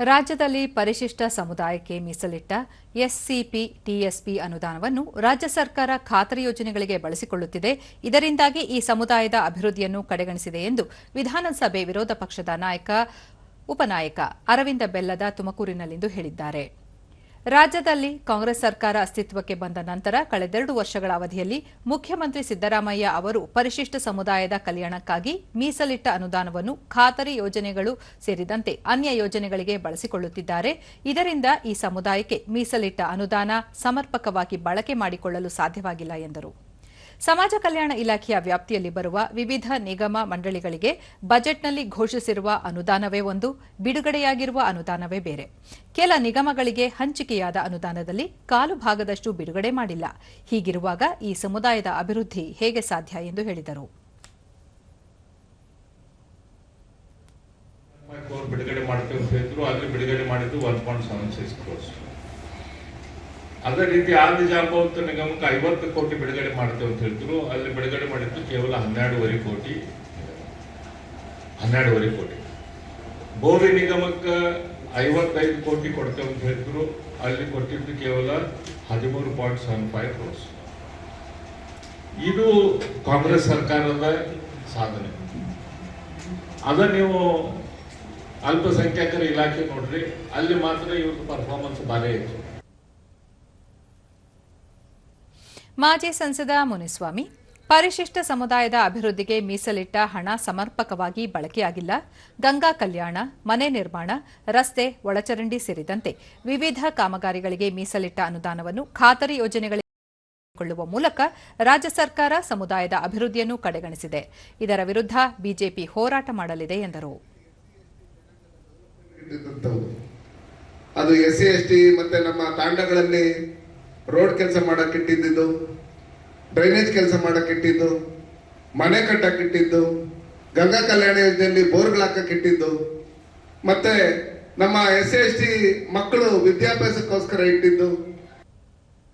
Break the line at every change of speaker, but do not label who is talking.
ರಾಜ್ಯದಲ್ಲಿ ಪರಿಶಿಷ್ಟ ಸಮುದಾಯಕ್ಕೆ ಮೀಸಲಿಟ್ಟ ಎಸ್ಸಿಪಿ, ಟಿಎಸ್ಪಿ ಅನುದಾನವನ್ನು ರಾಜ್ಯ ಸರ್ಕಾರ ಖಾತರಿ ಯೋಜನೆಗಳಿಗೆ ಬಳಸಿಕೊಳ್ಳುತ್ತಿದೆ. ಇದರಿಂದಾಗಿ ಈ ಸಮುದಾಯದ ಅಭಿವೃದ್ಧಿಯನ್ನು ಕಡೆಗಣಿಸಿದೆ ಎಂದು ವಿಧಾನಸಭೆ ವಿರೋಧ ಪಕ್ಷದ ನಾಯಕ, ಉಪನಾಯಕ ಅರವಿಂದ ಬೆಲ್ಲದ ತುಮಕೂರಿನಲ್ಲಿಂದು ಹೇಳಿದ್ದಾರೆ. ರಾಜ್ಯದಲ್ಲಿ ಕಾಂಗ್ರೆಸ್ ಸರ್ಕಾರ ಅಸ್ತಿತ್ವಕ್ಕೆ ಬಂದ ನಂತರ ಕಳೆದೆರಡು ವರ್ಷಗಳ ಅವಧಿಯಲ್ಲಿ ಮುಖ್ಯಮಂತ್ರಿ ಸಿದ್ದರಾಮಯ್ಯ ಅವರು ಪರಿಶಿಷ್ಟ ಸಮುದಾಯದ ಕಲ್ಯಾಣಕ್ಕಾಗಿ ಮೀಸಲಿಟ್ಟ ಅನುದಾನವನ್ನು ಖಾತರಿ ಯೋಜನೆಗಳು ಸೇರಿದಂತೆ ಅನ್ಯ ಯೋಜನೆಗಳಿಗೆ ಬಳಸಿಕೊಳ್ಳುತ್ತಿದ್ದಾರೆ. ಇದರಿಂದ ಈ ಸಮುದಾಯಕ್ಕೆ ಮೀಸಲಿಟ್ಟ ಅನುದಾನ ಸಮರ್ಪಕವಾಗಿ ಬಳಕೆ ಮಾಡಿಕೊಳ್ಳಲು ಸಾಧ್ಯವಾಗಿಲ್ಲ ಎಂದರು. ಸಮಾಜ ಕಲ್ಯಾಣ ಇಲಾಖೆಯ ವ್ಯಾಪ್ತಿಯಲ್ಲಿ ಬರುವ ವಿವಿಧ ನಿಗಮ ಮಂಡಳಿಗಳಿಗೆ ಬಜೆಟ್ನಲ್ಲಿ ಘೋಷಿಸಿರುವ ಅನುದಾನವೇ ಒಂದು, ಬಿಡುಗಡೆಯಾಗಿರುವ ಅನುದಾನವೇ ಬೇರೆ. ಕೆಲ ನಿಗಮಗಳಿಗೆ ಹಂಚಿಕೆಯಾದ ಅನುದಾನದಲ್ಲಿ ಕಾಲು ಭಾಗದಷ್ಟು ಬಿಡುಗಡೆ ಮಾಡಿಲ್ಲ. ಹೀಗಿರುವಾಗ ಈ ಸಮುದಾಯದ ಅಭಿವೃದ್ಧಿ ಹೇಗೆ ಸಾಧ್ಯ ಎಂದು ಹೇಳಿದರು.
ಬಿಡುಗಡೆ ಮಾಡಿದ್ದು one point seven six crores ಅದೇ ರೀತಿ ಆದಿ ಜಾಂಬವಂತ ನಿಗಮಕ್ಕೆ ಐವತ್ತು ಕೋಟಿ ಬಿಡುಗಡೆ ಮಾಡ್ತೇವೆ ಅಂತ ಹೇಳಿದ್ರು. ಅಲ್ಲಿ ಬಿಡುಗಡೆ ಮಾಡಿದ್ದು ಕೇವಲ ಹನ್ನೆರಡೂವರೆ ಕೋಟಿ. ಹನ್ನೆರಡೂವರೆ ಕೋಟಿ. ಬೋರಿ ನಿಗಮಕ್ಕೆ ಐವತ್ತೈದು ಕೋಟಿ ಕೊಡ್ತೇವೆ ಅಂತ ಹೇಳಿದ್ರು. ಅಲ್ಲಿ ಕೊಟ್ಟಿದ್ದು ಕೇವಲ ಹದಿಮೂರು ಪಾಯಿಂಟ್ ಸೆವೆನ್ ಫೈವ್ ಕ್ರೋರ್ಸ್. ಇದು ಕಾಂಗ್ರೆಸ್ ಸರ್ಕಾರದ ಸಾಧನೆ. ಅದ ನೀವು ಅಲ್ಪಸಂಖ್ಯಾತರ ಇಲಾಖೆ ನೋಡ್ರಿ. ಅಲ್ಲಿ ಮಾತ್ರ ಇವ್ರದ್ದು ಪರ್ಫಾರ್ಮೆನ್ಸ್ ಭಾರಿ ಇತ್ತು
ಮಾಜಿ ಸಂಸದ ಮುನಿಸ್ವಾಮಿ, ಪರಿಶಿಷ್ಟ ಸಮುದಾಯದ ಅಭಿವೃದ್ಧಿಗೆ ಮೀಸಲಿಟ್ಟ ಹಣ ಸಮರ್ಪಕವಾಗಿ ಬಳಕೆಯಾಗಿಲ್ಲ. ಗಂಗಾ ಕಲ್ಯಾಣ, ಮನೆ ನಿರ್ಮಾಣ, ರಸ್ತೆ, ಒಳಚರಂಡಿ ಸೇರಿದಂತೆ ವಿವಿಧ ಕಾಮಗಾರಿಗಳಿಗೆ ಮೀಸಲಿಟ್ಟ ಅನುದಾನವನ್ನು ಖಾತರಿ ಯೋಜನೆಗಳಿಗೆ ಕೊಳ್ಳುವ ಮೂಲಕ ರಾಜ್ಯ ಸರ್ಕಾರ ಸಮುದಾಯದ ಅಭಿವೃದ್ಧಿಯನ್ನು ಕಡೆಗಣಿಸಿದೆ. ಇದರ ವಿರುದ್ಧ ಬಿಜೆಪಿ ಹೋರಾಟ ಮಾಡಲಿದೆ ಎಂದರು.
ಅದು ಎಸ್ಸಿ ಎಸ್ಟಿ ಮತ್ತೆ ನಮ್ಮ ತಾಂಡಗಳಲ್ಲಿ ರೋಡ್ ಕೆಲಸ ಮಾಡಕ್ಕೆ ಇಟ್ಟಿದ್ದು, ಡ್ರೈನೇಜ್ ಕೆಲಸ ಮಾಡಕ್ಕೆ ಇಟ್ಟಿದ್ದು, ಮನೆ ಕಟ್ಟಕ್ಕೆ ಇಟ್ಟಿದ್ದು, ಗಂಗಾ ಕಲ್ಯಾಣ ಯೋಜನೆಯಲ್ಲಿ ಬೋರ್ಗಳು ಹಾಕಕ್ ಇಟ್ಟಿದ್ದು, ಮತ್ತೆ ನಮ್ಮ ಎಸ್ ಸಿ ಎಸ್ ಟಿ ಮಕ್ಕಳು ವಿದ್ಯಾಭ್ಯಾಸಕ್ಕೋಸ್ಕರ ಇಟ್ಟಿದ್ದು.